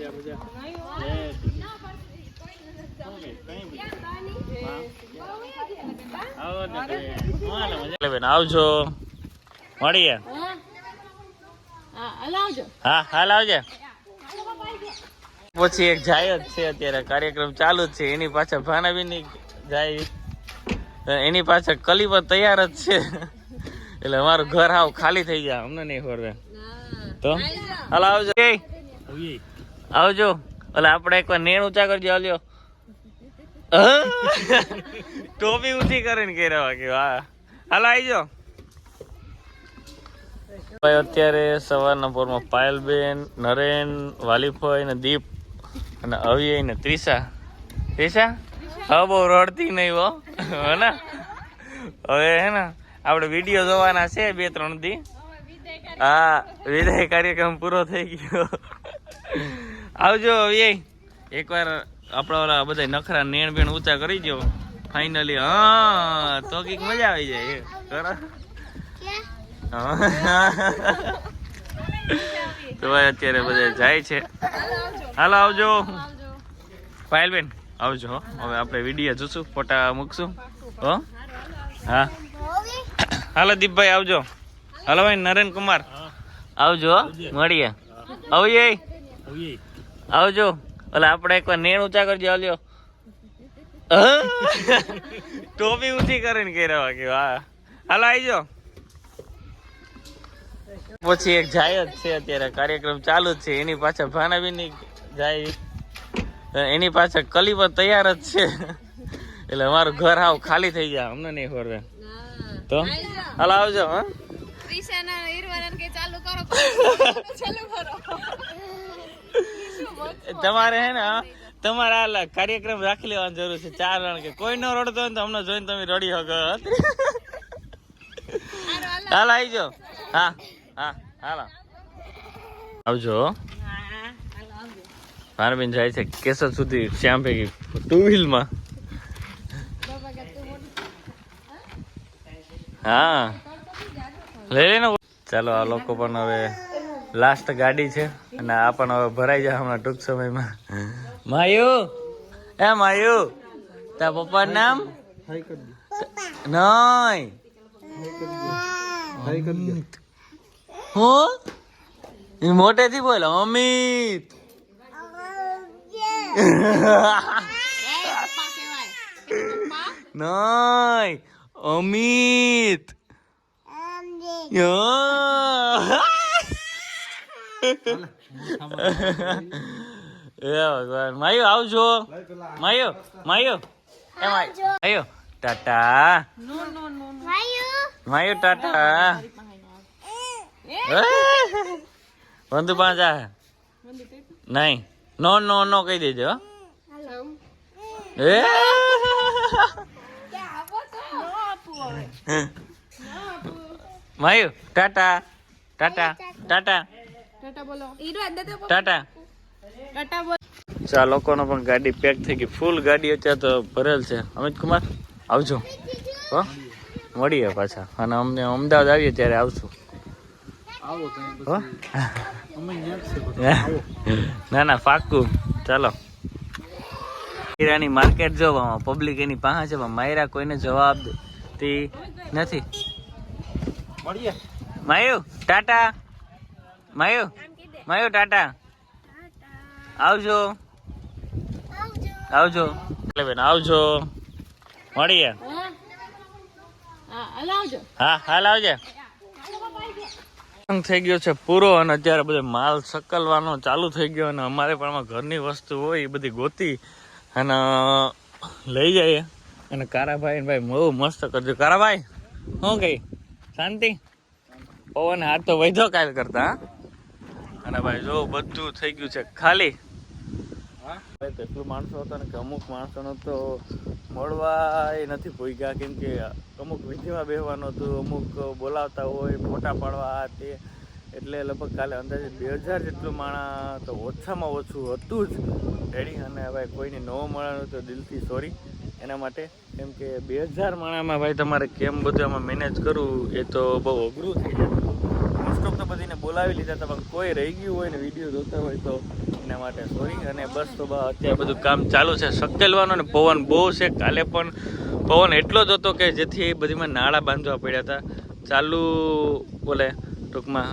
મજા મજા. આવો આવજો. મળીએ. હા હાલ આવજે. પછી એક જાય જ છે અત્યારે કાર્યક્રમ ચાલુ જ છે. એની પાછળ ભાનાબીની જાય. એની પાછળ કલીબર તૈયાર જ છે. એટલે અમારું ઘર હાવ ખાલી થઈ જાય અમને નહીં ખબર તો હાલ આવજો. આવજો. એટલે આપણે એકવાર નેણ ઊંચા કરજો, હાલ્યો. ટોપી ઊંચી કરીને કર્યા વાગે હા હાલ આવજો ભાઈ, અત્યારે સવારના પોરમાં પાયલબેન, નરેન વાલીફોય ને દીપ અને અવ્યય ને ત્રિષા. ત્રિષા? હવે બહુ રડતી નહીં હો. હે ને? હવે હે ને, આપણે વીડિયો જોવાના છે બે ત્રણ દી. હા, વિદાય કાર્યક્રમ પૂરો થઈ ગયો. આવજો એ એકવાર આપણા ઓલા બધા નખરા નેણ બેણ ઊંચા કરી દો ફાઇનલી હા તો કંઈક મજા આવી જાય. તો ભાઈ અત્યારે બધા જાય છે. હાલો આવજો. પાયલબેન આવજો હો. હવે આપણે વીડિયો જોશું ફોટા મૂકશું. હો? હા. હાલો દીપભાઈ આવજો. હાલો ભાઈ નરેન કુમાર. આવજો હો. મળીએ. આવજે આવજો. એટલે આપણે એકવાર નેણ ઊંચા કરજો હાલ્યો ટોપી ઊંચી કરીને કર્યા કે હા. હાલો આવજો પછી એક જાય જ છે અત્યારે કાર્યક્રમ ચાલુ જ છે. એની પાછળ ભાનાબીની જાય. એની પાછળ કલીબર તૈયાર જ છે. એટલે અમારું ઘર આવ ખાલી થઈ જાય અમને નહીં ખબર તો? હાલ આવજો હા. ચાલુ કરો. તમારે હે ને તમારા આ કાર્યક્રમ રાખી લેવાની જરૂર છે ચાર જણ કે. કોઈ ન રડતો હોય ને તો અમને જોઈને તમે રડી શકો હાલ આવજો હા હા હાલો. આવજો ભારબેન જાય છે કેસર સુધી શ્યામ ભેગી ટુ વ્હીલમાં હા. લઈ લે ને. ચાલો આ લોકો પણ હવે લાસ્ટ ગાડી છે અને આ પણ હવે ભરાઈ જાય હમણાં ટૂંક સમયમાં. માયુ? એ માયુ? તા પપ્પા નામ? નહીં હું? મોટેથી બોલ અમિત. નહીં અમિત. એ ભગવાન. માયુ આવજો. માયુ માયુ. એ માયુ. માયુ ટાટા. માયુ. ટાટા. વંદુ પાંચા નહીં. નો નો નો કહી દેજો હો. એ? માયુ ટાટા. ટાટા. ટાટા. ટાટા બોલો. હીરો અંદર તો ટાટા. ટાટા બોલો. ચા લોકોનો પણ ગાડી પેક થઈ ગઈ. ફૂલ ગાડી અત્યારે તો ભરેલ છે. અમિત કુમાર આવજો. હો? મળીએ પાછા. અને અમને અમદાવાદ આવીએ ત્યારે આવશું. ના ના પાક્કું. ચાલો. હીરાની માર્કેટ જોવામાં પબ્લિક એની પાસે છે પણ માયરા કોઈને જવાબ દેતી નથી. માયુ ટાટા. માયુ? માયુ ટાટા? આવજો. આવજો. એટલે બેન આવજો. મળીએ. હા હાલો આવજો. હા હાલ આવજે થઈ ગયો છે પૂરો અને અત્યારે બધો માલ સકલવાનો ચાલુ થઈ ગયો અને અમારે પણ ઘરની વસ્તુ હોય એ બધી ગોતી અને લઈ જઈએ. અને કારાભાઈ ભાઈ બહુ મસ્ત કરજો. કારાભાઈ શું કઈ શાંતિ? પવન હાથ તો વૈધો કાલ કરતા હા? અને ભાઈ જો બધું થઈ ગયું છે ખાલી. ભાઈ તેટલું માણસો હતા ને કે અમુક માણસોનો તો મળવા નથી ભૂગ્યા. કેમ કે અમુક વિધિમાં બેહવાનું હતું, અમુક બોલાવતા હોય, ફોટા પાડવા તે. એટલે લગભગ કાલે અંદાજે બે હજાર જેટલું માણા તો ઓછામાં ઓછું હતું જ. રેડી. અને ભાઈ કોઈને ન મળવાનું તો દિલથી સોરી એના માટે કેમ કે બે હજાર માણામાં ભાઈ તમારે કેમ બધું આમાં મેનેજ કરવું એ તો બહુ અઘરું થઈ જાય. બધીને બોલાવી લીધા હતા, પણ કોઈ રહી ગયું હોય ને વીડિયો જોતા હોય તો એના માટે સોરી અને બસ તો બા અત્યારે બધું કામ ચાલુ છે. સકેલવાનો ને પવન બહુ છે. કાલે પણ પવન એટલો જ હતો કે જેથી બધીમાં નાળા બાંધવા પડ્યા હતા. ચાલુ બોલે, ટૂંકમાં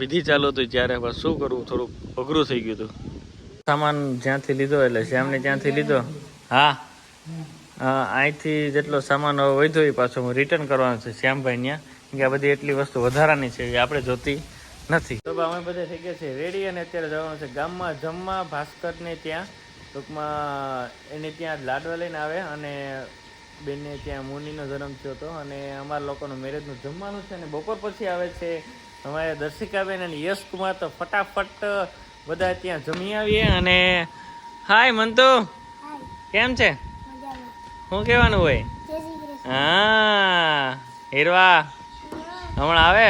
વિધિ ચાલુ હતી જ્યારે હવે શું કરવું? થોડુંક અઘરું થઈ ગયું હતું. સામાન જ્યાંથી લીધો, એટલે શ્યામને ત્યાંથી લીધો. હા? અહીંથી જેટલો સામાન વધ્યો એ પાછો હું રિટર્ન કરવાનો છે. શ્યામભાઈ ત્યાં કે આ બધી એટલી વસ્તુ વધારાની છે એ આપણે જોતી નથી. તો અમે બધા થઈ ગયા છે રેડી અને અત્યારે જવાનું છે ગામમાં જમવા ભાસ્કરને ત્યાં. ટૂંકમાં એને ત્યાં લાડવા લઈને આવે અને બેનને ત્યાં મુનિનો જન્મ થયો હતો અને અમારા લોકોનું મેરેજનું જમવાનું છે અને બપોર પછી આવે છે અમારે દર્શિકાબેન અને યશ કુમાર તો ફટાફટ બધા ત્યાં જમી આવીએ અને હાય મંતુ. કેમ છે? શું કહેવાનું હોય? હા હીરવા. હમણાં આવે?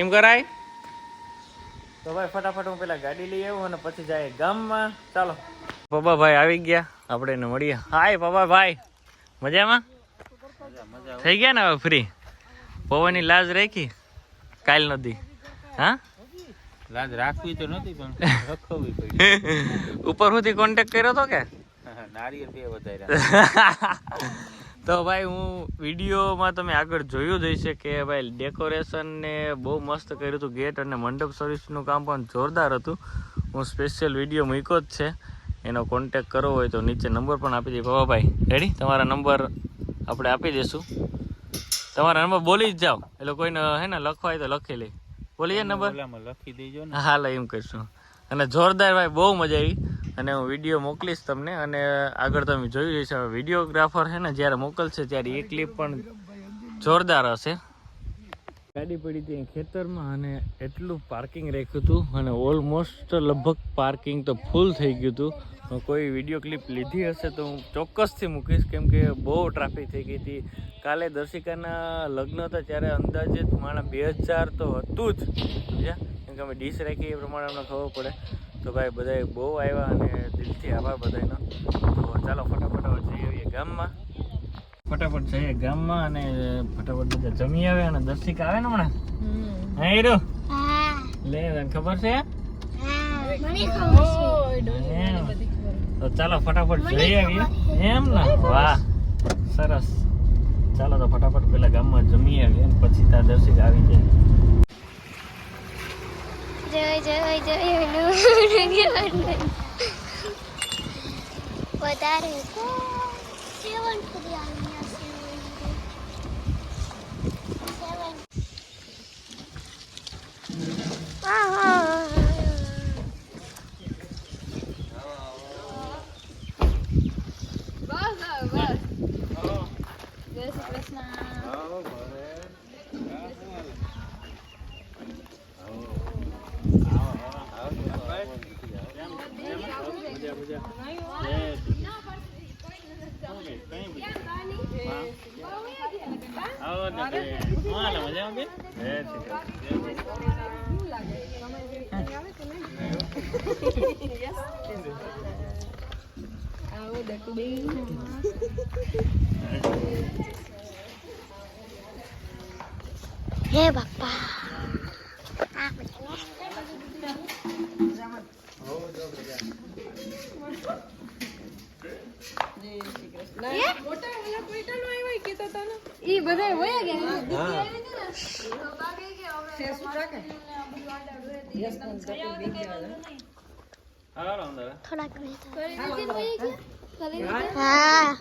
એમ કરાય? તો ભાઈ ફટાફટ હું પેલા ગાડી લઈ આવું અને પછી જાય ગામમાં. ચાલો. પપ્પાભાઈ આવી ગયા. આપણે એને મળીએ. હાય પપ્પાભાઈ. મજામાં? થઈ ગયા ને હવે ફ્રી પવનની લાજ રાખી? કાલ નદી હા? લાજ રાખવી તો નથી પણ રખવી પડી. ઉપર સુધી કોન્ટેક્ટ કર્યો તો કે? નારિયેળ બે વધાર્યા. તો ભાઈ હું વિડીયોમાં તમે આગળ જોયું જ હશે કે ભાઈ ડેકોરેશનને બહુ મસ્ત કર્યું હતું ગેટ અને મંડપ સર્વિસનું કામ પણ જોરદાર હતું. હું સ્પેશિયલ વીડિયો મૂક્યો જ છે. એનો કોન્ટેક કરવો હોય તો નીચે નંબર પણ આપી દઈએ બાબાભાઈ રેડી તમારા નંબર આપણે આપી દઈશું તમારા નંબર બોલી જ જાઓ. એટલે કોઈને હે ને લખવા હોય તો લખી લે. બોલીએ નંબર ઓલામાં લખી દેજો હા એમ કરશું. અને જોરદાર ભાઈ બહુ મજા આવી. અને હું વીડિયો મોકલીશ તમને અને આગળ તમે જોયું જશે વિડીયોગ્રાફર છે ને જ્યારે મોકલશે ત્યારે એ ક્લિપ પણ જોરદાર હશે. ગાડી પડી હતી ખેતરમાં અને એટલું પાર્કિંગ રાખ્યું હતું અને ઓલમોસ્ટ લગભગ પાર્કિંગ તો ફૂલ થઈ ગયું હતું. કોઈ વીડિયો ક્લિપ લીધી હશે તો હું ચોક્કસથી મૂકીશ, કેમ કે બહુ ટ્રાફિક થઈ ગઈ હતી. કાલે દર્શિકાના લગ્ન હતા ત્યારે અંદાજે માણા બે હજાર તો હતું જ કેમ કે અમે ડીશ રાખીએ એ પ્રમાણે અમને ખબર પડે. તો ભાઈ બધા બહુ આવ્યા અને દિલથી આભાર બધાનો તો ચાલો ફટાફટ જઈ આવીએ ગામમાં. ફટાફટ જઈએ ગામમાં અને ફટાફટ બધા જમી આવે અને દર્શિક આવે ને હમણાં? હા હીરો? લે તને ખબર છે? તો ચાલો ફટાફટ જઈ આવીએ. એમ ને? વાહ. સરસ. ચાલો તો ફટાફટ પેલા ગામમાં જમી આવીએ પછી ત્યાં દર્શિક આવી જાય. જય જય જય હનુમાન વધારે તો સેવન સુધી આવી સેવન બસ હવે બસ જય શ્રી કૃષ્ણ આવો દેખું બે હે બાપા. ઈ બધા થોડાક હા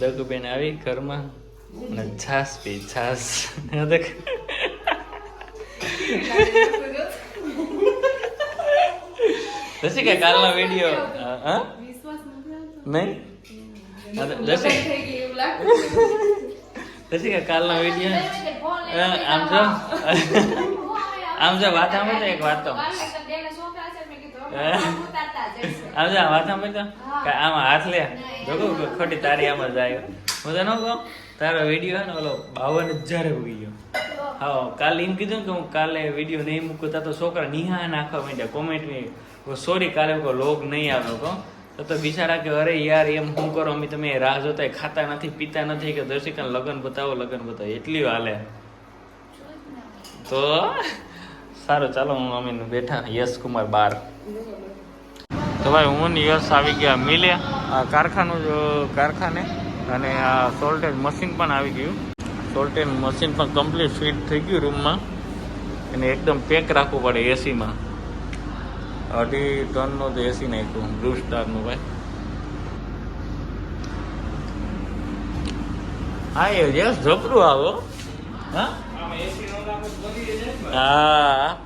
દગુબેન આવી ઘરમાં અને છાસ પી છાસ. દેખ. દર્શિકા કાલનો વીડિયો? હા? નહીં? દર્શિકા કાલનો વીડિયો. આમ જો. આમ જો વાત સાંભળ તો એક વાત. તો આમ જો વાત સાંભળ તો. કે આમાં હાથ લે. જોગો ખોટી તારી આમાં જાય હું તને કહું? તારો વીડિયો હે ને ઓલો બાવન હજાર ઉગી ગયો. હા કાલે એમ કીધું ને કે હું કાલે વીડિયો નહીં મૂકું તા તો છોકરા નિહા નાખવા માંડ્યા કોમેન્ટ સોરી કાલે લોગ નહીં આવ્યો કહો તો તો બિચારા કે, અરે યાર, એમ શું કરો? અમે તમે રાહ જોતા ખાતા નથી, પીતા નથી કે દર્શિકા લગ્ન બતાવો, લગન બતાવો. એટલી હાલે તો સારું, ચાલો, હું અમે બેઠા, યશ કુમાર બાર. તો ભાઈ, હું યશ આવી ગયા મિલે. આ કારખાનું જ કારખાને અને આ સોલ્ટેજ મશીન પણ આવી ગયું. સોલ્ટેજ મશીન પણ કમ્પ્લીટ ફિટ થઈ ગયું રૂમમાં અને એકદમ પેક રાખવું પડે એસીમાં અઢી ટનનું તો એસી નાખ્યું. બ્લુ સ્ટારનું ભાઈ. હા એ જબરું આવો હા. હા.